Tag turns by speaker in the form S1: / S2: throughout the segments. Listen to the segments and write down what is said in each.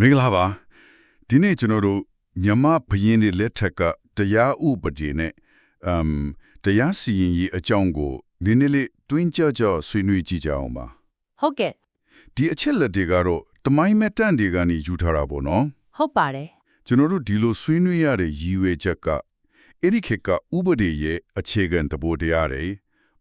S1: မင်္ဂလာပါဒီနေ့ကျွန်တော်တို့မြန်မာဘရင်တွေလက်ထက်ကတရားဥပဒေနဲ့အမ်တရားစီရင်ရေးအကြောင်းကိုနည်းနည်းလေးတွင်းကြကြဆွေးနွေးကြည့်ကြအောင်ပါ
S2: ဟုတ်ကဲ့
S1: ဒီအချက်လက်တွေကတော့တမိုင်းမဲ့တန့်တွေကနေယူထားတာပေါ့နော်
S2: ဟုတ်ပါတယ်
S1: ကျွန်တော်တို့ဒီလိုဆွေးနွေးရတဲ့ရည်ရွယ်ချက်ကအဲ့ဒီခေတ်ကဥပဒေရဲ့အခြေခံသဘောတရားတွေ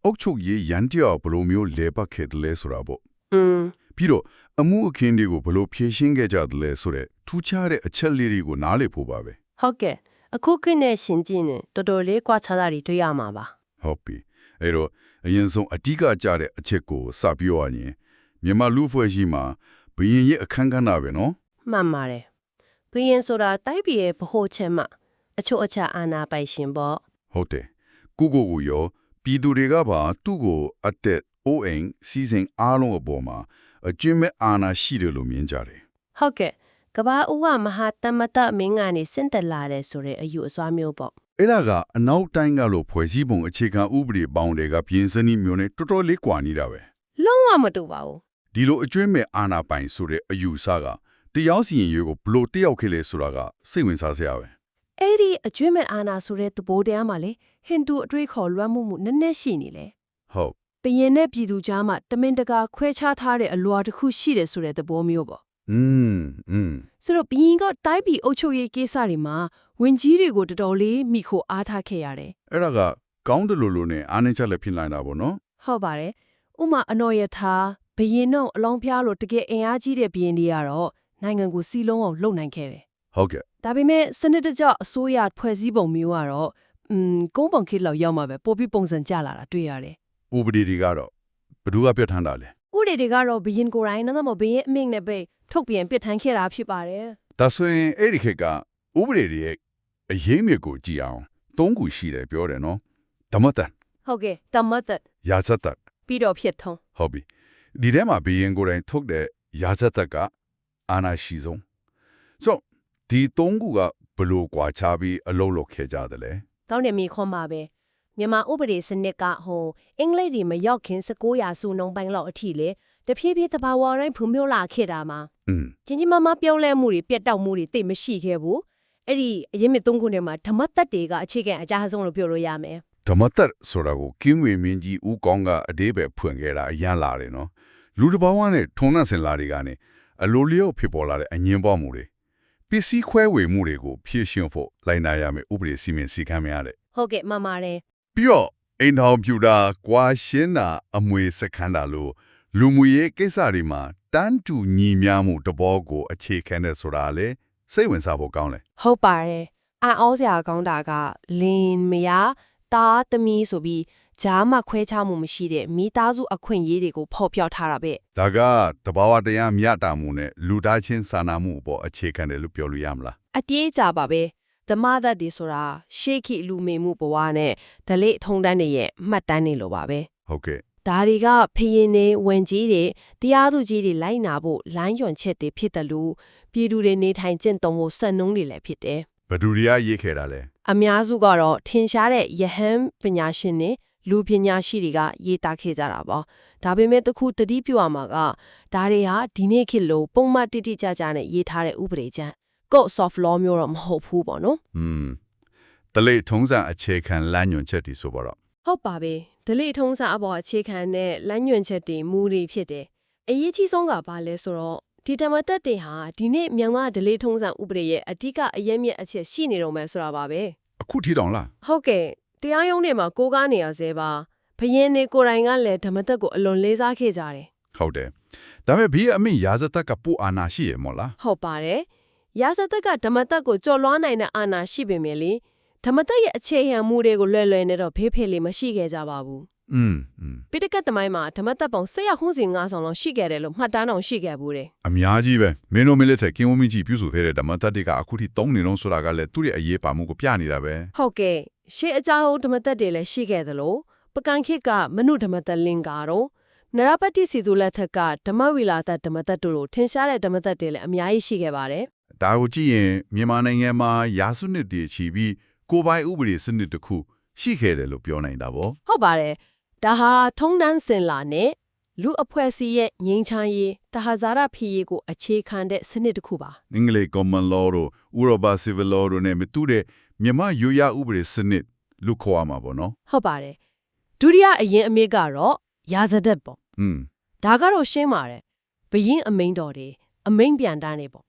S1: အုပ်ချုပ်ရေးရန်တရားဘယ်လိုမျိုးလဲပတ်ခဲ့တယ်လဲဆိုတာပေါ့
S2: อืม
S1: ပြီးတော့အမှုအခင်းတွေကိုဘယ်လိုဖြေရှင်းခဲ့ကြတယ်လဲဆိုတဲ့ထူးခြားတဲ့အချက်လေးတွေကိုနားလည်ဖို့ပါပဲ
S2: ဟုတ်ကဲ့အခုခေတ်နဲ့ရှင်ကြည့်နေတော်တော်လေးကွာခြားတာတွေတွေ့ရမှာပါ
S1: ဟုတ်ပြီအဲ့တော့အရင်ဆုံးအဓိကကြတဲ့အချက်ကိုစပြောရရင်မြန်မာလူဖွဲ့ရှိမှာဘယင်ရဲ့အခန်းကဏ္ဍပဲနော်
S2: မှန်ပါတယ်ဘီရင်ဆိုတာတိုက်ပြည်ရဲ့ဗဟိုချက်မှအချို့အချာအာနာပိုင်ရှင်ပေါ့
S1: ဟုတ်တယ်ကိုကိုကိုရောပြည်သူတွေကပါသူ့ကိုအသက်အိုးအိမ်စီစဉ်အားလုံးအပေါ်မှာ အကျဉ်းမဲ့အာဏာရှိတယ်လို့မြင်ကြတယ်
S2: ဟုတ်ကဲ့ကဘာဦးကမဟာတမတမင်းကနေစင့်တက်လာတဲ့ဆိုတဲ့အယူအဆမျိုးပေါ့
S1: အဲ့ဒါကအနောက်တိုင်းကလို့ဖွဲ့စည်းပုံအခြေခံဥပဒေပေါင်းတွေကပြင်စနည်းမျိုးနဲ့တော်တော်လေးကွာနေတာပဲ
S2: လုံးဝမတူပါဘူး
S1: ဒီလိုအကျွမ်းမဲ့အာဏာပိုင်ဆိုတဲ့အယူဆကတရားစီရင်ရေးကိုဘလို့တယောက်ခေလဲဆိုတာကစိတ်ဝင်စားစရာပဲ
S2: အဲ့ဒီအကျွမ်းမဲ့အာနာဆိုတဲ့သဘောတရားမှာလေဟိန္ဒူအတွေ့ခေါ်လွှမ်းမှုမှုနည်းနည်းရှိနေလေ
S1: ဟုတ်
S2: ဘယင်နဲ့ပြည်သူကြားမှာတမင်တကာခွဲခြားထားတဲ့အလွာတစ်ခုရှိတယ်ဆိုတဲ့သဘောမျိုးပေါ့
S1: อืมอืม
S2: ဆိုတော့ဘယင်ကတိုက်ပြည်အုပ်ချုပ်ရေးကိစ္စတွေမှာဝင်ကြီးတွေကိုတော်တော်လေးမိခိုအားထားခဲ့ရတယ်
S1: အဲ့ဒါကကောင်းတယ်လို့လို့နဲ့အားနေချက်လည်းဖြစ်နိုင်တာပေါ့နော်
S2: ဟုတ်ပါတယ်ဥမာအနော်ရထားဘယင်တော့အလောင်းဖျားလို့တကယ်အင်အားကြီးတဲ့ဘယင်တွေကတော့နိုင်ငံကိုစီလုံးအောင်လုပ်နိုင်ခဲ့တယ်
S1: ဟုတ်ကဲ့
S2: ဒါပေမဲ့စနစ်တကျအစိုးရဖွဲ့စည်းပုံမျိုးကတော့อืมကုန်းပုံခေတ်လောက်ရောက်မှာပဲပိုပြီးပုံစံကျလာတာတွေ့ရတယ်
S1: ဥပဒေတွေကတော့ဘယ်သူကပြဋ္ဌာန်းတာလဲ
S2: ဥတွေတွေကတော့ဘယင်ကိုယ်တိုင်နော်မဘယင်အမိန့်နဲ့ပဲထုတ်ပြန်ပြစ်ထန်းခဲ့တာဖြစ်ပါတယ်
S1: ဒါဆိုရင်အဲ့ဒီခေတ်ကဥပဒေတွေရဲ့အရေးမြစ်ကိုကြည့်အောင်သုံးခုရှိတယ်ပြောတယ်နော်ဓမ္မတန်
S2: ဟုတ်ကဲ့တမတ်သက်
S1: ရာဇတတ်
S2: ပြီးတော့ဖြစ်ထုံး
S1: ဟုတ်ပြီဒီထဲမှာဘီရင်ကိုယ်တိုင်ထုတ်တဲ့ရာဇတတ်ကအာနာရှိဆုံးဆိုတော့ဒီသုံးခုကဘယ်လို့ကွာခြားပြီးအလုံးလောက်ခဲ့ကြတယ်လဲ
S2: တောင်းတယ်မိခွန်ပါပဲ မြန်မာဥပဒေစနစ်ကဟိုအင်္ဂလိပ်တွေမရောက်ခင်19ရာစုနှုန်းပိုင်းလောက်အထိလေတဖြည်းဖြည်းတဘာဝတိုင်းဖွံ့ဖြိုးလာခဲ့တာမှာ
S1: อืม
S2: ကြီးကြီးမားမားပြောင်းလဲမှုတွေပြတ်တောက်မှုတွေတိတ်မရှိခဲ့ဘူးအဲ့ဒီအရင်မြစ်သုံးခုထဲမှာဓမ္မတက်တွေကအခြေခံအကြအဆုံးလို့ပြောလို့ရမယ်
S1: ဓမ္မတတ်ဆိုတာကိုကင်းဝေမင်းကြီးဦးကောင်းကအသေးပဲဖွင့်ခဲ့တာအရန်လာတယ်နော်လူတစ်ပေါင်းကနဲ့ထုံနှံ့စင်လာတွေကနေအလိုလျော့ဖြစ်ပေါ်လာတဲ့အငင်းပေါ်မှုတွေပစ္စည်းခွဲဝေမှုတွေကိုဖြည့်ရှင်းဖို့လိုက်နာရမယ်ဥပဒေစီမံစည်းကမ်းများတဲ့
S2: ဟုတ်ကဲ့မှန်ပါတယ်
S1: ပြီးတော့အိမ်ထောင်ပြူတာကွာရှင်းတာအမွေစခန်းတာလို့လူမှုရေးကိစ္စတွေမှာတန်းတူညီမျှမှုတဘောကိုအခြေခံတဲ့ဆိုတာလေစိတ်ဝင်စားဖို့ကောင်းတယ်
S2: ဟုတ်ပါတယ်အံ့ဩစရာကောင်းတာကလင်းမယားတားသမီးဆိုပြီးဂျားမှခွဲခြားမှုမရှိတဲ့မိသားစုအခွင့်အရေးတွေကိုဖော်ပြထားတာပဲ
S1: ဒါကတဘာဝတရားမြတ်တာမှုနဲ့လူသားချင်းစာနာမှုအပေါ်အခြေခံတယ်လို့ပြောလို့ရမလား
S2: အတေးကြပါပဲ ဓမ္မသက်တွေဆိုတာရှေးခေတ်လူမေမှုဘဝနဲ့ဓလေ့ထုံတန်းတွေရဲ့မှတ်တမ်းတွေလိုပါပဲ
S1: ဟုတ်ကဲ့
S2: ဒါတွေကဖရင်နေဝင်ကြီးတွေတရားသူကြီးတွေလိုက်နာဖို့လိုင်းညွန်ချက်တွေဖြစ်တယ်လို့ပြည်သူတွေနေထိုင်ကျင့်သုံးဖို့စံနှုန်းတွေလည်းဖြစ်တယ်
S1: ဘယ်သူတွေကရေးခဲ့တာလဲ
S2: အများစုကတော့ထင်ရှားတဲ့ယဟန်ပညာရှင်တွေလူပညာရှိတွေကရေးသားခဲ့ကြတာပါဒါပေမဲ့တခုတတိပြုရမှာကဒါတွေဟာဒီနေ့ခေတ်လိုပုံမှန်တိတိကျကျနဲ့ရေးထားတဲ့ဥပဒေကြမ်း code soft law မျိုးတော့မဟုတ်ဘူးပေါ့နော်
S1: อืมတလေထုံးစံအခြေခံလမ်းညွှန်ချက်တီဆိုပါတော့
S2: ဟုတ်ပါပဲဒလိထုံးစအပေါ်အခြေခံတဲ့လမ်းညွှန်ချက်တွေမူတွေဖြစ်တယ်အရေးကြီးဆုံးကဘာလဲဆိုတော့ဒီဓမ္မတက်တွေဟာဒီနေ့မြန်မာဒလိထုံးစဥပဒေရဲ့အဓိကအရေးမြစ်အချက်ရှိနေတော့မယ်ဆိုတာပါပဲ
S1: အခုထီတောင်လား
S2: ဟုတ်ကဲ့တရားရုံးတွေမှာကိုးကားနေရသေးပါဘယင်းနေကိုယ်တိုင်ကလည်းဓမ္မတက်ကိုအလွန်လေးစားခဲ့ကြတယ်
S1: ဟုတ်တယ်ဒါပေမဲ့ဘီအမိရာဇတက်ကပူအာနာရှိရမို့လား
S2: ဟုတ်ပါတယ် ရာဇသက်ကဓမ္မသက်ကိုကြော်လွှားနိုင်တဲ့အာဏာရှိပေမယ့်လေဓမ္မသက်ရဲ့အခြေခံမူတွေကိုလွယ်လွယ်နဲ့တော့ဖေးဖေးလေးမရှိခဲ့ကြပါဘူး
S1: อืม
S2: ပိဋကတ်သမိုင်းမှာဓမ္မသက်ပုံဆက်ရခုံးစဉ်၅ဆောင်လောက်ရှိခဲ့တယ်လို့မှတ်တမ်းတော်ရှိခဲ့ဘူးတယ်
S1: အများကြီးပဲမင်းတို့မင်းလက်ထက်ကင်းဝမင်းကြီးပြုစုခဲ့တဲ့ဓမ္မသက်တွေကအခုထိသုံးနေလုံးဆိုတာကလည်းသူ့ရဲ့အရေးပါမှုကိုပြနေတာပဲ
S2: ဟုတ်ကဲ့ရှေးအကြောင်းဓမ္မသက်တွေလည်းရှိခဲ့သလိုပကံခေတ်ကမနုဓမ္မသက်လင်္ကာတော့နရပတ္တိစီသူလက်ထက်ကဓမ္မဝီလာသက်ဓမ္မသက်တို့လိုထင်ရှားတဲ့ဓမ္မသက်တွေလည်းအများကြီးရှိခဲ့ပါတယ်
S1: ဒါကိုကြည့်ရင်မြန်မာနိုင်ငံမှာရာစုနှစ်တည်ချီပြီးကိုယ်ပိုင်ဥပဒေစနစ်တစ်ခုရှိခဲ့တယ်လို့ပြောနိုင်တာပေါ့
S2: ဟုတ်ပါတယ်ဒါဟာထုံးတန်းစင်လာနဲ့လူအဖွဲ့အစည်းရဲ့ငြိမ်းချမ်းရေးတဟဇာရဖြစ်ရေးကိုအခြေခံတဲ့စနစ်တစ်ခုပါ
S1: အင်္ဂလိပ် common law တို့ဥရောပ civil law တို့နဲ့မတူတဲ့မြန်မာရိုးရာဥပဒေစနစ်လို့ခေါ်ရမှာပေါ့နော်
S2: ဟုတ်ပါတယ်ဒုတိယအရင်အမေကတော့ရာဇဒတ်ပေါ့။
S1: อืม
S2: ဒါကတော့ရှင်းပါတယ်ဘယင်းအမိန်တော်တွေအမိန်ပြန်တန်းနေပေါ့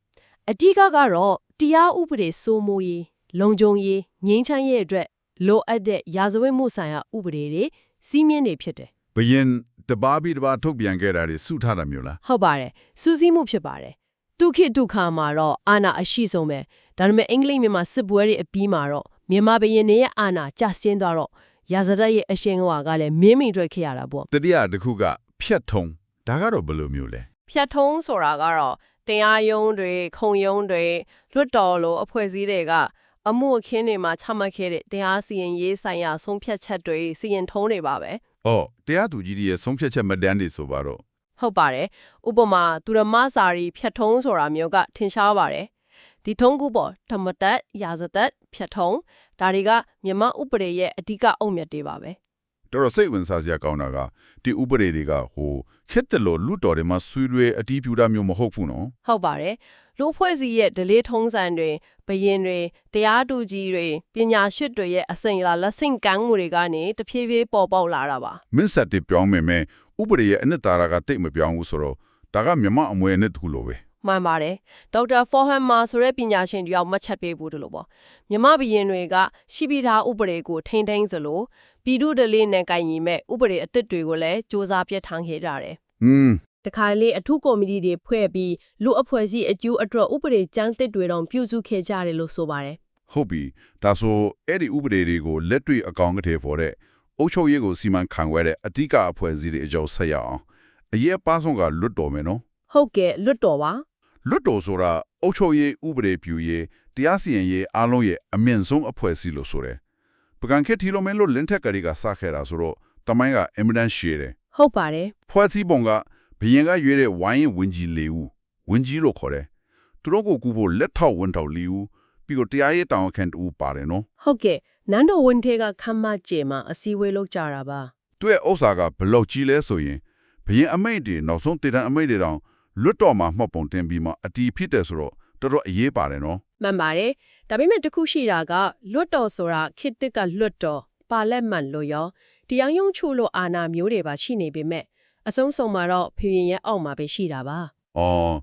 S2: အတိကကတော့တရားဥပဒေစိုးမိုးရေးလုံခြုံရေးငြိမ်းချမ်းရေးအတွက်လိုအပ်တဲ့ရာဇဝတ်မှုဆိုင်ရာဥပဒေတွေစီးမြင့်တွေဖြစ်တယ်
S1: ဘယင်တပါးပြီးတပါးထုတ်ပြန်ခဲ့တာတွေစုထားတာမျိုးလား
S2: ဟုတ်ပါတယ်စူးစီးမှုဖြစ်ပါတယ်ဒုခိဒုက္ခမှာတော့အာနာအရှိဆုံးပဲဒါပေမဲ့အင်္ဂလိပ်မြန်မာစစ်ပွဲတွေအပြီးမှာတော့မြန်မာဘယင်းတွေရဲ့အာနာကျဆင်းသွားတော့ရာဇဒတ်ရဲ့အရှင်ဟွာကလည်းမင်းမိန်တွေ့ခဲ့ရတာပေါ့။
S1: တတိယတစ်ခုကဖြတ်ထုံဒါကတော့ဘယ်လိုမျိုးလဲ
S2: ဖြတ်ထုံးဆိုတာကတော့ တရားရုံးတွေခုံရုံးတွေလွတ်တော်လိုအဖွဲ့အစည်းတွေကအမှုအခင်းတွေမှာချမှတ်ခဲ့တဲ့တရားစီရင်ရေးဆိုင်ရာဆုံးဖြတ်ချက်တွေစီရင်ထုံးတွေပါပဲ။
S1: အော်တရားသူကြီးတွေရဲ့ဆုံးဖြတ်ချက်မတန်းတွေဆိုပါတော့
S2: ဟုတ်ပါတယ်ဥပမာသူရမစာရီဖြတ်ထုံးဆိုတာမျိုးကထင်ရှားပါတယ်ဒီထုံးကူပေါ့ဓမ္မတက်ရာဇတက်ဖြတ်ထုံးဒါတွေကမြန်မာဥပဒေရဲ့အဓိကအုတ်မြတ်တွေပါပဲ
S1: တော်တော်စိတ်ဝင်စားစရာကောင်းတာကဒီဥပဒေတွေကဟိုခက်တယ်လို့လူတော်တွေမှာဆွေးနွေးအတီးပြူတာမျိုးမဟုတ်ဘူးနော်
S2: ဟုတ်ပါတယ်လူအဖွဲ့အစည်းရဲ့ဒလေးထုံးစံတွေဘယင်တွေတရားတူကြီးတွေပညာရှိတွေရဲ့အစိမ်လာလက်ဆင့်ကမ်းမှုတွေကနေတဖြည်းဖြည်းပေါ်ပေါက်လာတာပါ
S1: မင်းဆက်တွေပြောင်းမယ်မဲ့ဥပဒေရဲ့အနှစ်သာရကတိတ်မပြောင်းဘူးဆိုတော့ဒါကမြမအမွေအနှစ်တစ်ခုလိုပဲ
S2: မှန်ပါတယ်ဒေါက်တာဖော်ဟမ်မာဆိုတဲ့ပညာရှင်တယောက်မှတ်ချက်ပေးဘူးတလို့ပေါ့မြမဘယင်တွေကရှိပြီးသားဥပဒေကိုထိမ့်သိမ်းစလို့ ပြည်သူ့ဒလေးနဲ့ကိုင်ညီမဲ့ဥပဒေအသစ်တွေကိုလည်းစ조사ပြတ်ထန်းခဲ့ကြတယ်
S1: อืม
S2: တခါလေအထုကော်မတီတွေဖွဲ့ပြီးလူအဖွဲ့အစည်းအကျိုးအတွက်ဥပဒေကြမ်းတစ်တွေတောင်ပြုစုခဲ့ကြတယ်လို့ဆိုပါတယ်
S1: ဟုတ်ပြီဒါဆိုအဲ့ဒီဥပဒေတွေကိုလက်တွေ့အကောင်အထည်ဖော်တဲ့အုပ်ချုပ်ရေးကိုစီမံခန့်ခွဲတဲ့အဓိကအဖွဲ့အစည်းတွေအကြောင်းဆက်ရအောင်အရေးအပါဆုံးကလွတ်တော်မယ်နော်
S2: ဟုတ်ကဲ့လွတ်တော်ပါ
S1: လွတ်တော်ဆိုတာအုပ်ချုပ်ရေးဥပဒေပြုရေးတရားစီရင်ရေးအားလုံးရဲ့အမြင့်ဆုံးအဖွဲ့အစည်းလို့ဆိုတယ် ပကံခေတ်ထီလိုမဲလို့လင်းထက်ကလေးကစခဲ့တာဆိုတော့တမိုင်းကအင်မတန်ရှည်တယ်
S2: ဟုတ်ပါတယ်
S1: ဖွဲ့စည်းပုံကဘယင်ကရွေးတဲ့ဝိုင်းရင်ဝင်ကြီးလေးဦးဝင်ကြီးလို့ခေါ်တယ်သူတို့ကိုကူဖို့လက်ထောက်ဝန်ထောက်လေးဦးပြီးတော့တရားရေးတောင်အခန့်တူပါတယ်နော်
S2: ဟုတ်ကဲ့နန်းတော်ဝန်ထဲကခမ်းမကျေမှာအစည်းအဝေးလုပ်ကြတာပါ
S1: သူ့ရဲ့ဥစ္စာကဘလောက်ကြီးလဲဆိုရင်ဘယင်အမိတ်တွေနောက်ဆုံးတည်တံအမိတ်တွေတောင်လွတ်တော်မှာမှတ်ပုံတင်ပြီးမှအတီးဖြစ်တယ်ဆိုတော့တော်တော်အရေးပါတယ်နော်
S2: မှန်ပါတယ်ဒါပေမဲ့တစ်ခုရှိတာကလွတ်တော်ဆိုတာခေတ္တကလွတ်တော်ပါလက်မှန်လို့ရောတရားရုံးချုပ်လို့အာဏာမျိုးတွေပါရှိနေပေမဲ့အဆုံးစုံမှာတော့ဖရင်ရဲ့အောက်မှာပဲရှိတာပါ။
S1: အော်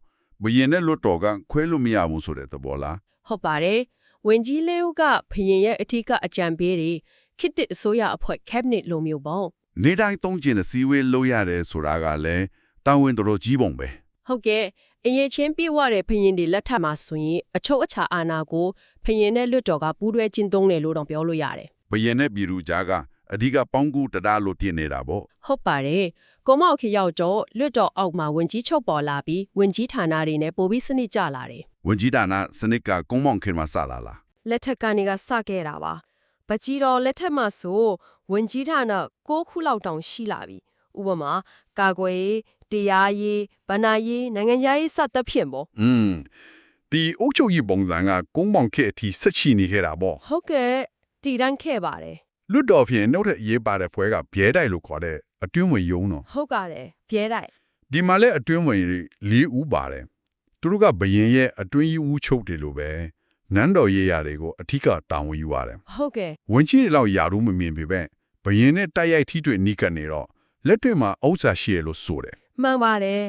S1: ဘယင်နဲ့လွတ်တော်ကခွဲလို့မရဘူးဆိုတဲ့သဘောလား
S2: ဟုတ်ပါတယ်ဝင်ကြီးလေးဦးကဖရင်ရဲ့အထက်ကအကြံပေးတွေခေတ္တအစိုးရအဖွဲ့ cabinet လိုမျိုးပေါ့။
S1: နေတိုင်းသုံးကျင်တဲ့စီဝေးလို့ရတယ်ဆိုတာကလည်းတာဝန်တော်တော်ကြီးပုံပဲ
S2: ဟုတ်ကဲ့ အရေးချင်းပြည့်ဝတဲ့ဖရင်တွေလက်ထပ်မှာဆိုရင်အချုပ်အခြာအာဏာကိုဖရင်နဲ့လွတ်တော်ကပူးတွဲကျင့်သုံးတယ်လို့တော့ပြောလို့ရတယ်။
S1: ဘယင်နဲ့ပြည်သူကြားကအဓိကပေါင်းကူတရားလို့တင်နေတာပေါ့
S2: ဟုတ်ပါတယ်ကိုမောက်ခေရောက်တော့လွတ်တော်အောက်မှာဝင်ကြီးချုပ်ပေါ်လာပြီးဝင်ကြီးဌာနတွေနဲ့ပို့ပြီးစနစ်ကြလာတယ်။
S1: ဝန်ကြီးဌာနစနစ်ကကုန်းမောင်ခင်မှာစလာလား
S2: လက်ထက်ကနေကစခဲ့တာပါပကြီးတော်လက်ထက်မှာဆိုဝင်ကြီးဌာန6ခုလောက်တောင်ရှိလာပြီဥပမာကာကွယ်ရေး တရားရေးဗဏ္ဍာရေးနိုင်ငံရေးစသဖြင့်ပေါ့။
S1: อืมဒီအုတ်ချုပ်ကြီးပုံစံကကုန်းမောင်ခေအထိဆက်ချီနေခဲ့တာပေါ့
S2: ဟုတ်ကဲ့တည်တန်းခဲ့ပါတယ်။
S1: လွတ်တော်ဖြင့်နှုတ်ထက်ရေးပါတဲ့ဖွဲကဘဲတိုက်လို့ခေါ်တဲ့အတွင်းဝင်ယုံတော့
S2: ဟုတ်ကတယ်ပြဲတိုက်
S1: ဒီမှာလည်းအတွင်းဝင်တွေ၄ဦးပါတယ်သူတို့ကဘယင်ရဲ့အတွင်းကြီးဦးချုပ်တယ်လို့ပဲနန်းတော်ရေးရာတွေကိုအထီးကတာဝန်ယူရတယ်
S2: ဟုတ်ကဲ့
S1: ဝင်ကြီးတွေလောက်ယာတို့မမြင်ပေမဲ့ဘယင်နဲ့တိုက်ရိုက်ထိတွေ့နီးကပ်နေတော့လက်တွေ့မှာဥစ္စာရှိရလို့ဆိုတယ်
S2: မှန်ပါတယ်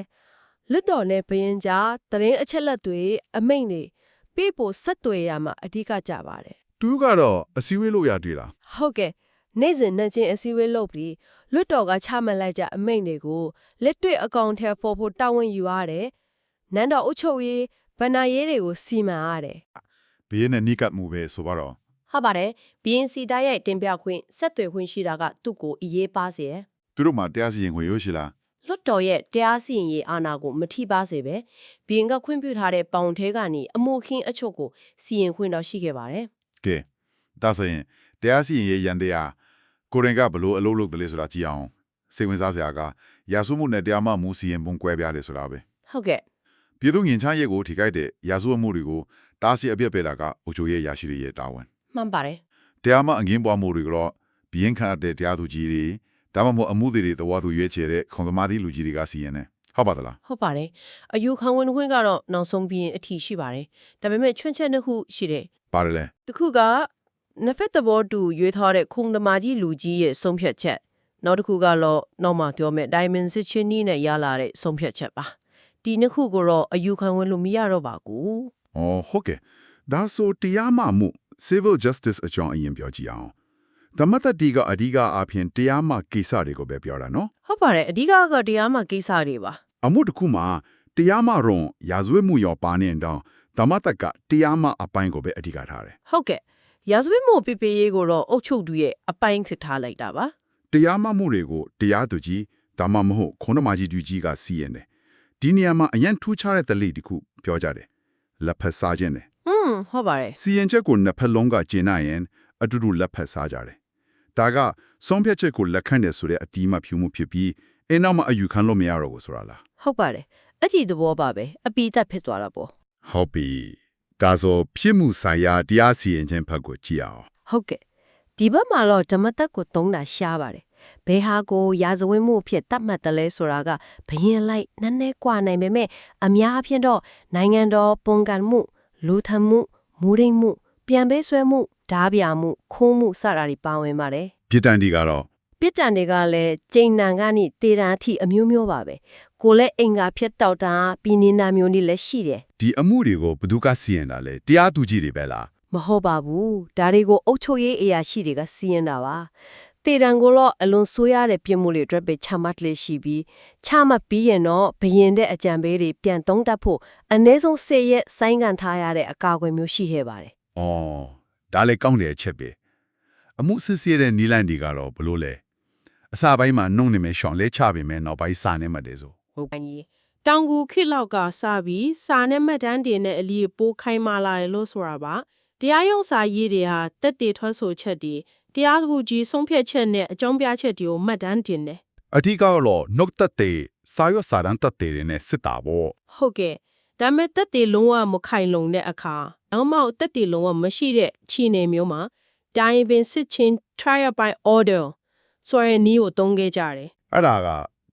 S2: လွတ်တော်နဲ့ဘရင်ကြားတရင်အချက်လက်တွေအမိန့်တွေပြေဖို့ဆက်သွယ်ရမှာအဓိကကြပါတယ်
S1: သူကတော့အစည်းအဝေးလို့ရတွေ့လား
S2: ဟုတ်ကဲ့နေ့စဉ်နဲ့ချင်းအစည်းအဝေးလုပ်ပြီးလွတ်တော်ကချမှတ်လိုက်ကြအမိန့်တွေကိုလက်တွေ့အကောင့်ထဲပေါ်ဖို့တာဝန်ယူရတယ်နန်းတော်အုပ်ချုပ်ရေးဗဏ္ဍာရေးတွေကိုစီမံရတယ်
S1: ဘယင်နဲ့နီးကပ်မှုပဲဆိုတော့
S2: ဟုတ်ပါတယ်ဘရင်စီတိုင်းရဲ့တင်ပြခွင့်ဆက်သွယ်ခွင့်ရှိတာကသူ့ကိုအရေးပါစေတယ်
S1: သူတို့မှတရားစီရင်ခွင့်ရရှိလား
S2: လွတ်တော်ရဲ့တရားစီရင်ရေးအာဏာကိုမထိပါစေပဲဘရင်ကခွင့်ပြုထားတဲ့ပေါင်ထဲကနေအမှုခင်းအချုပ်ကိုစီရင်ခွင့်တော့ရှိခဲ့ပါတယ်
S1: ကဲဒါဆိုရင်တရားစီရင်ရေးရန်တရားကိုရင်ကဘလို့အလုပ်လုပ်တယ်လဲဆိုတာကြည့်အောင်စိတ်ဝင်စားစရာကရာစုမှုနဲ့တရားမှမူစီရင်ပုံကွဲပြားတယ်ဆိုတာပဲ
S2: ဟုတ်ကဲ့
S1: ပြည်သူငင်ချရေးကိုထိခိုက်တဲ့ရာဇဝတ်မှုတွေကိုတားဆီးအပြတ်ပေးတာကအုပ်ချုပ်ရေးရရှိတွေရဲ့တာဝန်
S2: မှန်ပါတယ်
S1: တရားမှအငင်းပွားမှုတွေကတော့ဘီရင်ခန့်တဲ့တရားသူကြီးတွေ ဒါမှမဟုတ်အမှုတွေသဘောတူရွေးချယ်တဲ့ခွန်သမားသီးလူကြီးတွေကစီရင်တယ်ဟုတ်ပါသလား
S2: ဟုတ်ပါတယ်အယူခံဝင်ခွင့်ကတော့နောက်ဆုံးပြီးရင်အထီရှိပါတယ်ဒါပေမဲ့ချွန့်ချက်နှစ်ခုရှိတယ်
S1: ပါတယ်လေ
S2: တစ်ခုကနှစ်ဖက်သဘောတူရွေးထားတဲ့ခုံသမာကြီးလူကြီးရဲ့ဆုံးဖြတ်ချက်နောက်တစ်ခုကတော့နောက်မှပြောမယ် diamond situation နဲ့ရလာတဲ့ဆုံးဖြတ်ချက်ပါဒီနှစ်ခုကိုတော့အယူခံဝင်လို့မရတော့ပါဘူး။
S1: အော်ဟုတ်ကဲ့။ဒါဆိုတရားမမှု civil justice အကြောင်းအရင်ပြောကြည့်အောင်။ သမတတိကအဓိကအားဖြင့်တရားမကိစ္စတွေကိုပဲပြောတာနော်
S2: ဟုတ်ပါတယ်အဓိကကတရားမှာကိစ္စတွေပါ။
S1: အမှုတစ်ခုမှာတရားမရုံရာဇဝတ်မှုရောပါနေတော့သမတကတရားမအပိုင်းကိုပဲအဓိကထားတယ်
S2: ဟုတ်ကဲ့ရာဇဝတ်မှုပြပြရေးကိုတော့အုတ်ချုပ်သူရဲ့အပိုင်းစစ်ထားလိုက်တာပါ။
S1: တရားမမှုတွေကိုတရားသူကြီးဒါမှမဟုတ်ခွန်သမားကြီးသူကြီးကစီရင်တယ်။ဒီနေရာမှာအရင်ထူးခြားတဲ့တလိတစ်ခုပြောကြတယ်။လက်ဖက်စားခြင်းတယ်
S2: อืมဟုတ်ပါတယ်
S1: စီရင်ချက်ကိုနှစ်ဖက်လုံးကကျင့်နိုင်ရင်အတူတူလက်ဖက်စားကြတယ်။ ဒါကဆုံးဖြတ်ချက်ကိုလက်ခံတယ်ဆိုတဲ့အတီးမှဖြူမှုဖြစ်ပြီးအဲနောက်မှအယူခံလို့မရတော့ဘူးဆိုတာလား
S2: ဟုတ်ပါတယ်အဲ့ဒီသဘောပါပဲအပိသက်ဖြစ်သွားတာပေါ့
S1: ဟုတ်ပြီဒါဆိုဖြစ်မှုဆိုင်ရာတရားစီရင်ခြင်းဘက်ကိုကြည့်အောင်
S2: ဟုတ်ကဲ့ဒီဘက်မှာတော့ဓမ္မသက်ကိုသုံးတာရှားပါတယ်ဘယ်ဟာကိုရာဇဝင်မှုအဖြစ်တတ်မှတ်တယ်လဲဆိုတာကဘယင်လိုက်နည်းနည်းကွာနိုင်ပေမဲ့အများအဖြစ်တော့နိုင်ငံတော်ပုံကန်မှုလူထမ်းမှုမူရင်းမှု ပြန်ပေးဆွဲမှု ဓာပြမှုခိုးမှုစတာတွေပါဝင်ပါတယ်။
S1: ပြစ်ဒဏ်ဒီကတော့
S2: ပြစ်ဒဏ်တွေကလည်းကျိန်နံကနေတေတံအထိအမျိုးမျိုးပါပဲကိုလည်းအင်္ဂါဖြစ်တောက်တာပြီးနေတာမျိုးတွေလည်းရှိတယ်
S1: ဒီအမှုတွေကိုဘယ်သူကစီရင်တာလဲတရားသူကြီးတွေပဲလား
S2: မဟုတ်ပါဘူးဒါတွေကိုအုပ်ချုပ်ရေးအရာရှိတွေကစီရင်တာပါတေတံကိုတော့အလွန်ဆိုးရတဲ့ပြစ်မှုတွေအတွက်ပဲချမှတ်လေရှိပြီးချမှတ်ပြီးရင်တော့ဘရင်တဲ့အကြံပေးတွေပြန်သုံးတတ်ဖို့အ ਨੇ ဆုံးစေရက်ဆိုင်းကန်ထားရတဲ့အကာအကွယ်မျိုးရှိခဲ့ပါတယ်။
S1: အော် ဒါလည်းကောင်းတဲ့အချက်ပဲ။အမှုစစ်ဆေးတဲ့နီလန်ဒီကတော့ဘလို့လဲ။အစပိုင်းမှာနှုံနေမယ်ရှောင်းလဲချပေမဲ့နောက်ပိုင်းစာနေမှတ်တယ်ဆို
S2: ဟုတ်ပါကြီး
S3: တောင်ကူခေတ်လောက်ကစပြီးစာနဲ့မှတ်တမ်းတင်တဲ့အလီပိုးခိုင်းမာလာတယ်လို့ဆိုတာပါတရားရုံးစာရေးတွေဟာတက်တည်ထွက်ဆိုချက်တွေတရားသူကြီးဆုံးဖြတ်ချက်နဲ့အကြောင်းပြချက်တွေကိုမှတ်တမ်းတင်တယ်
S1: အထီးကတော့နှုတ်သက်တဲ့စာရွက်စာတမ်းသက်တဲ့တွေနဲ့စစ်တာပေါ့
S3: ဟုတ်ကဲ့ဒါပေမဲ့တက်တည်လုံးဝမခိုင်လုံတဲ့အခါ နောက်မှတက်တည်လုံးဝမရှိတဲ့ခြေနေမျိုးမှာတိုင်းပင်စစ်ချင်း trial by order ဆိုရယ်နီးကိုတုံးခဲ့ကြတယ်
S1: အဲ့ဒါက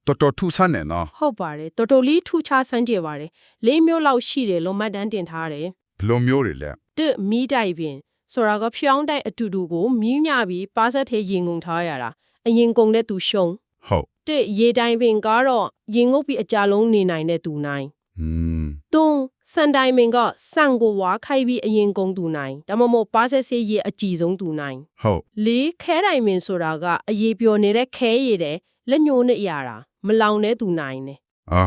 S1: တော်တော်ထူးဆန်းတယ်နော်
S3: ဟုတ်ပါတယ်တော်တော်လေးထူးခြားဆန်းကြယ်ပါတယ်လေးမျိုးလောက်ရှိတယ်လို့မှတ်တမ်းတင်ထားတယ်
S1: ဘယ်လိုမျိုးတွေလဲ
S3: တစ်မီးတိုက်ပင်ဆိုတာကဖြောင်းတိုက်အတူတူကိုမြင်းညပြီးပါဆက်ထဲရင်ကုန်ထားရတာအရင်ကုန်တဲ့သူရှုံး
S1: ဟုတ်
S3: တစ်ရေတိုင်းပင်ကတော့ရင်ငုတ်ပြီးအကြလုံးနေနိုင်တဲ့သူနိုင်
S1: อืม
S3: သုံးစန်တိုင်းပင်ကစံကိုဝါခိုက်ပြီးအရင်ကုန်သူနိုင်ဒါမှမဟုတ်ပါဆက်ဆေးရေအကြည်ဆုံးသူနိုင်
S1: ဟုတ်
S3: လေးခဲတိုင်းပင်ဆိုတာကအရေးပျော်နေတဲ့ခဲရည်တဲ့လက်ညှိုးနဲ့ရတာမလောင်တဲ့သူနိုင်တယ်
S1: အာ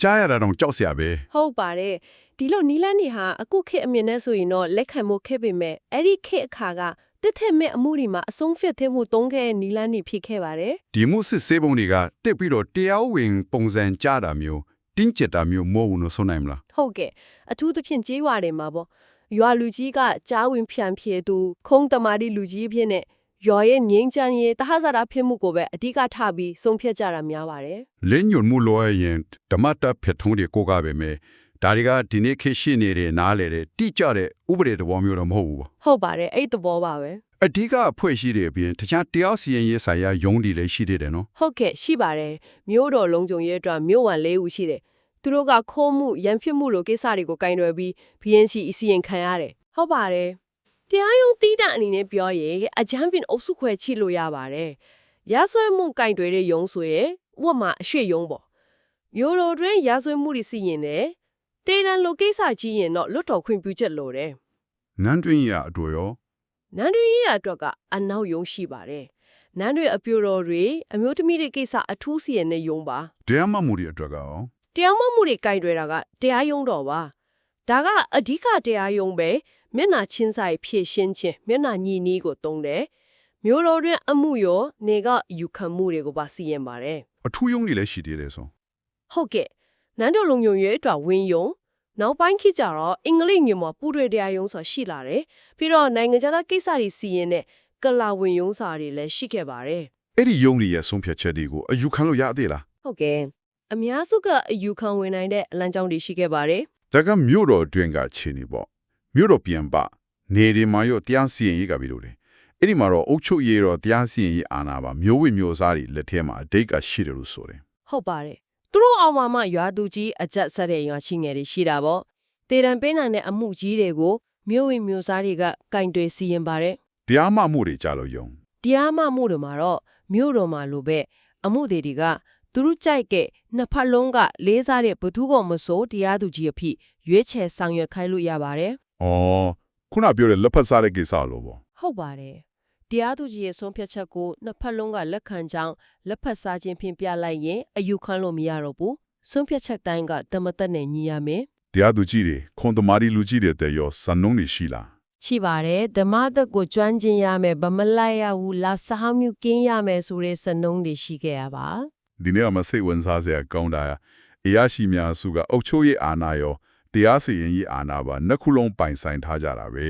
S1: ကြားရတာတော့ကြောက်စရာပဲ
S2: ဟုတ်ပါတယ်ဒီလိုနီလန်းနေဟာအခုခေတ်အမြင်နဲ့ဆိုရင်တော့လက်ခံဖို့ခက်ပေမဲ့အဲ့ဒီခေတ်အခါကတစ်ထက်မဲ့အမှုတွေမှာအဆုံးဖြတ်သေးမှုသုံးခဲ့တဲ့နီလန်းနေဖြစ်ခဲ့ပါတယ်
S1: ဒီမှုစစ်ဆေးပုံတွေကတက်ပြီးတော့တရားဝင်ပုံစံကြတာမျိုး တင်းကျပ်တာမျိုးမဟုတ်ဘူးလို့ဆိုနိုင်မလား
S2: ဟုတ်ကဲ့အထူးသဖြင့်ကြေးဝါတွေမှာပေါ့ရွာလူကြီးကကြားဝင်ဖြန့်ဖြေသူခုံးတမာတိလူကြီးအဖြစ်နဲ့ရွာရဲ့ငင်းချမ်းရေးတဟဇာတာဖြစ်မှုကိုပဲအဓိကထားပြီးဆုံးဖြတ်ကြတာများပါတယ်
S1: လင်းညွန်မှုလိုအပ်ရင်ဓမ္မတဖြစ်ထုံးတွေကိုကပဲမယ်ဒါတွေကဒီနေ့ခေတ်ရှိနေတဲ့နားလေတဲ့တိကျတဲ့ဥပဒေသဘောမျိုးတော့မဟုတ်ဘူးပေါ့
S2: ဟုတ်ပါတယ်အဲ့သဘောပါပဲ
S1: အဓိကအဖွဲ့ရှိတဲ့အပြင်တခြားတရားစီရင်ရေးဆိုင်ရာယုံဒီလည်းရှိသေးတယ်နော်
S2: ဟုတ်ကဲ့ရှိပါတယ်မြို့တော်လုံးကြုံရဲ့အတွက်မြို့ဝန်၄ဦးရှိတယ်သူတို့ကခိုးမှုရန်ဖြစ်မှုလိုကိစ္စတွေကိုကင်တွယ်ပြီး BNC အစီရင်ခံရတယ်ဟုတ်ပါတယ်တရားရုံးတီးတန့်အနေနဲ့ပြောရင်အကြမ်းပင်အုပ်စုခွဲချိလို့ရပါတယ်ရဆွဲမှုကင်တွယ်တဲ့ယုံဆိုရင်ဥပမာအရွှေယုံပေါ့မြို့တော်တွင်ရဆွဲမှုတွေစီရင်တယ်တေတန်လိုကိစ္စကြီးရင်တော့လွတ်တော်ခွင့်ပြုချက်လိုတယ်
S1: နန်းတွင်းရအတူရော
S2: နန်းတွင်ရအတွက်ကအနောက်ယုံရှိပါတယ်နန်းတွင်အပြိုတော်တွေအမျိုးသမီးတွေကိစ္စအထူးစီရင်တဲ့ယုံပါ
S1: တရားမမှုတွေအတွက်ကရော
S2: တရားမမှုတွေကင်တွယ်တာကတရားရုံးတော်ပါဒါကအဓိကတရားရုံးပဲမျက်နာချင်းဆိုင်ဖြည့်ရှင်းခြင်းမျက်နာညီနီးကိုတုံးတယ်မျိုးတော်တွင်အမှုရောနေကယူခံမှုတွေကိုပါစီရင်ပါတယ်
S1: အထူးယုံတွေလည်းရှိသေးတယ်ဆို
S2: ဟုတ်ကဲ့နန်းတော်လုံယုံရဲ့အတွက်ဝင်းယုံ နောက်ပိုင်းခေတ်ကျတော့အင်္ဂလိပ်ညမှာပူတွေတရားရုံးဆိုတာရှိလာတယ်ပြီးတော့နိုင်ငံခြားသားကိစ္စတွေစီရင်တဲ့ကလာဝင်ယုံစာတွေလည်းရှိခဲ့ပါတယ်
S1: အဲ့ဒီယုံတွေရဲ့ဆုံးဖြတ်ချက်တွေကိုအယူခံလို့ရသေးလား
S2: ဟုတ်ကဲ့အများစုကအယူခံဝင်နိုင်တဲ့အလံကြောင်းတွေရှိခဲ့ပါတယ်
S1: ဒါကမြို့တော်အတွင်းကခြေနေပေါ့မြို့တော်ပြန်ပနေဒီမာရောတရားစီရင်ရေးကပြီလို့လေအဲ့ဒီမှာတော့အုတ်ချုပ်ရေးတော့တရားစီရင်ရေးအာဏာပါမျိုးဝိမျိုးစားတွေလက်ထဲမှာအတိတ်ကရှိတယ်လို့ဆိုတယ်
S2: ဟုတ်ပါတယ် သူတို့အောင်မှာမှရွာသူကြီးအကြက်ဆက်တဲ့ရွာရှိငယ်တွေရှိတာပေါ့တေတံပေးနိုင်တဲ့အမှုကြီးတွေကိုမြို့ဝင်မြို့စားတွေကကင်တွေစီရင်ပါတယ်
S1: တရားမှမှုတွေကြလို့ယုံ
S2: တရားမှမှုတွေမှာတော့မြို့တော်မှာလိုပဲအမှုတွေတွေကသူတို့ကြိုက်ကနှစ်ဖက်လုံးကလေးစားတဲ့ဘသူကမဆိုတရားသူကြီးအဖြစ်ရွေးချယ်ဆောင်ရွက်ခိုင်းလို့ရပါတယ်။
S1: အော်ခုနပြောတဲ့လက်ဖက်စားတဲ့ကိစ္စလို့ပေါ့
S2: ဟုတ်ပါတယ် တရားသူကြီးရဲ့ဆုံးဖြတ်ချက်ကိုနှစ်ဖက်လုံးကလက်ခံကြောင်းလက်ဖက်စားခြင်းဖြင့်ပြလိုက်ရင်အယူခံလို့မရတော့ဘူးဆုံးဖြတ်ချက်တိုင်းကတမတ်တက်နဲ့ညီရမယ်။
S1: တရားသူကြီးတွေခွန်သမားဒီလူကြီးတွေတဲ့ရောစံနှုန်းတွေရှိလား
S2: ရှိပါတယ်ဓမ္မသက်ကိုကျွမ်းကျင်ရမယ်ဗမလိုက်ရဘူးလာစားမှုကင်းရမယ်ဆိုတဲ့စနှုံးတွေရှိခဲ့ရပါ။
S1: ဒီနေ့ကမစိတ်ဝင်စားစရာကောင်းတာအရာရှိများစုကအုတ်ချိုးရေးအာဏာရောတရားစီရင်ရေးအာဏာပါနှစ်ခုလုံးပိုင်ဆိုင်ထားကြတာပဲ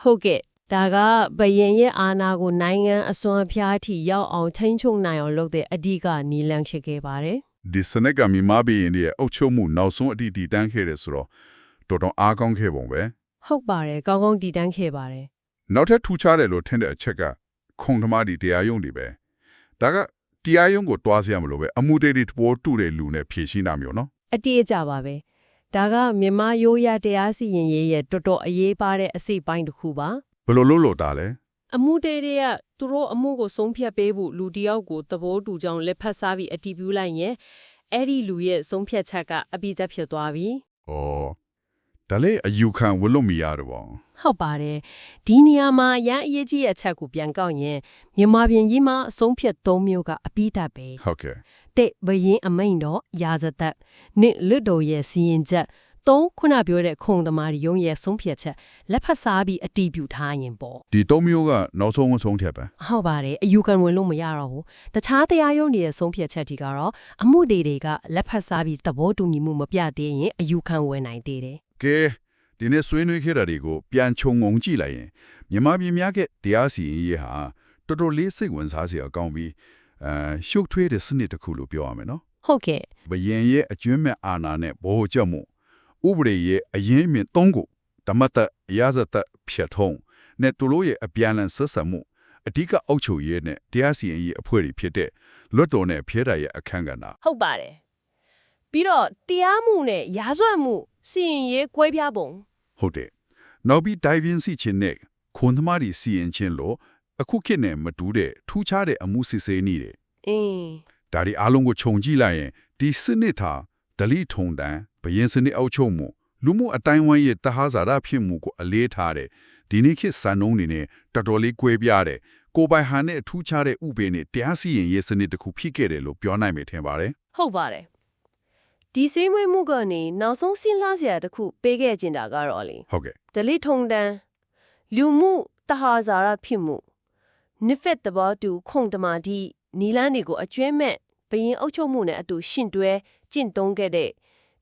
S2: ဟုတ်ကဲ့ ဒါကဘယင်ရဲ့အာဏာကိုနိုင်ငံအစွမ်းအဖျားအထိရောက်အောင်ထိန်းချုပ်နိုင်အောင်လုပ်တဲ့အဓိကနီလန်းဖြစ်ခဲ့ပါတယ်။
S1: ဒီစနစ်ကမြန်မာပြည်ရင်ရဲ့အုတ်ချိုးမှုနောက်ဆုံးအတိအတန်းခဲ့တယ်ဆိုတော့တော်တော်အားကောင်းခဲ့ပုံပဲ
S2: ဟုတ်ပါတယ်ကောင်းကောင်းတည်တန်းခဲ့ပါတယ်။
S1: နောက်ထပ်ထူးခြားတယ်လို့ထင်တဲ့အချက်ကခုံသမားဒီတရားရုံးတွေပဲ။ဒါကတရားရုံးကိုတွားစရာမလိုပဲအမှုတွေတွေတပေါ်တူတဲ့လူနဲ့ဖြည့်ရှင်းတာမျိုးနော်
S2: အတိအကျပါပဲဒါကမြန်မာရိုးရတရားစီရင်ရေးရဲ့တော်တော်အရေးပါတဲ့အစိတ်ပိုင်းတစ်ခုပါ။
S1: ဘယ်လိုလုပ်လို့တာလဲ
S2: အမှုတေတွေကသူတို့အမှုကိုဆုံးဖြတ်ပေးဖို့လူတစ်ယောက်ကိုသဘောတူကြောင်းလက်ဖက်စားပြီးအတီးပြူလိုက်ရင်အဲ့ဒီလူရဲ့ဆုံးဖြတ်ချက်ကအပိသက်ဖြစ်သွားပြီ။
S1: အော်ဒါလေးအယူခံဝလို့မရတော့ပါဘူး
S2: ဟုတ်ပါတယ်ဒီနေရာမှာရန်အရေးကြီးတဲ့အချက်ကိုပြန်ကောက်ရင်မြန်မာပြည်ကြီးမှာအဆုံးဖြတ်၃မျိုးကအပိသက်ပဲ။
S1: ဟုတ်ကဲ့
S2: တဲ့ဘရင်အမိန်တော့ရာဇသက်နှစ်လွတ်တော်ရဲ့စီရင်ချက် သုံးခုနပြောတဲ့ခုံသမားရုံးရဲ့ဆုံးဖြတ်ချက်လက်ဖက်စားပြီးအတီးပြူထားရင်ပေါ့
S1: ဒီသုံးမျိုးကနောက်ဆုံးအဆုံးထက်ပဲ
S2: ဟုတ်ပါတယ်အယူခံဝင်လို့မရတော့ဘူးတခြားတရားရုံးတွေရဲ့ဆုံးဖြတ်ချက်တွေကတော့အမှုတွေတွေကလက်ဖက်စားပြီးသဘောတူညီမှုမပြသေးရင်အယူခံဝင်နိုင်သေးတယ်
S1: ကဲဒီနေ့ဆွေးနွေးခဲ့တာတွေကိုပြန်ခြုံငုံကြည့်လိုက်ရင်မြန်မာပြည်များကတရားစီရင်ရေးဟာတော်တော်လေးစိတ်ဝင်စားစရာကောင်းပြီးအဲရှုပ်ထွေးတဲ့စနစ်တစ်ခုလို့ပြောရမယ်နော်
S2: ဟုတ်ကဲ့
S1: ဘယင်ရဲ့အကျွမ်းမဲ့အာဏာနဲ့ဗဟိုချက်မှု ဥပဒေရဲ့အရင်မြင်သုံးခုဓမ္မတအရာဇတဖြတ်ထုံးနဲ့သူတို့ရဲ့အပြန်လန်ဆက်ဆံမှုအဓိကအုပ်ချုပ်ရေးနဲ့တရားစီရင်ရေးအဖွဲ့တွေဖြစ်တဲ့လွတ်တော်နဲ့ဖျဲတာရဲ့အခန့်ကဏ္ဍ
S2: ဟုတ်ပါတယ်ပြီးတော့တရားမှုနဲ့ရာဇဝတ်မှုစီရင်ရေးကွဲပြားပုံ
S1: ဟုတ်တယ်။နောက်ပြီး diving စီချင်းနဲ့ခွန်သမားတွေစီရင်ချင်းလို့အခုခေတ်နဲ့မတူတဲ့ထူးခြားတဲ့အမှုစစ်ဆေးနည်းတွေ
S2: အင်း
S1: ဒါဒီအားလုံးကိုခြုံကြည့်လိုက်ရင်ဒီစနစ်ဟာ ဒလိထုံတန်ဘယင်းစနစ်အောက်ချုပ်မှုလူမှုအတိုင်းဝိုင်းရဲ့တဟဇာရဖြစ်မှုကိုအလေးထားတဲ့ဒီနေ့ခေတ်စံနှုန်းတွေနဲ့တော်တော်လေးကွဲပြားတဲ့ကိုယ်ပိုင်ဟာနဲ့ထူးခြားတဲ့ဥပဒေနဲ့တရားစီရင်ရေးစနစ်တစ်ခုဖြစ်ခဲ့တယ်လို့ပြောနိုင်မယ်ထင်ပါတယ်
S2: ဟုတ်ပါတယ်ဒီဆွေးနွေးမှုကနေနောက်ဆုံးစဉ်းစားစရာတစ်ခုပေးခဲ့ခြင်းတာကတော့လေ။
S1: ဟုတ်ကဲ့
S2: ဒလိထုံတန်းလူမှုတဟာဇာရဖြစ်မှုနိဖက်တဘောတူခုံတမာဒီနီလန်းတွေကိုအကျွဲမဲ့ ဘရင်အုပ်ချုပ်မှုနဲ့အတူရှင်တွဲကျင့်သုံးခဲ့တဲ့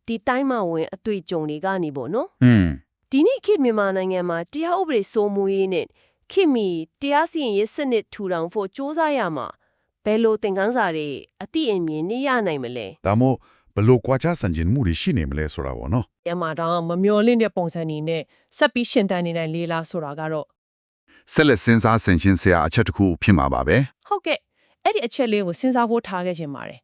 S2: ဒီတိုင်းမှာဝင်အတွေ့အကြုံတွေကနေပေါ့နော်
S1: ။อืม
S2: ဒီနေ့ခေတ်မြန်မာနိုင်ငံမှာတရားဥပဒေစိုးမိုးရေးနဲ့ခေတ်မီတရားစီရင်ရေးစနစ်ထူထောင်ဖို့စ조사ရမှာဘယ်လိုသင်ခန်းစာတွေအတိအမြင်နေရနိုင်မလဲ
S1: ဒါမို့ဘလို့ကွာခြားစံကျင်မှုတွေရှိနေမလဲဆိုတာပေါ့နော်
S4: ။ရမှာတော့မမျော်လင့်တဲ့ပုံစံနေနဲ့ဆက်ပြီးရှင်တန်နေနိုင်လေလားဆိုတာကတော့
S1: ဆက်လက်စဉ်းစားဆင်ခြင်စရာအချက်တစ်ခုဖြစ်မှာပါပဲ
S4: ဟုတ်ကဲ့ အဲ့ဒီအချက်လေးကိုစဉ်းစားဖို့ထားခဲ့ခြင်းပါတယ်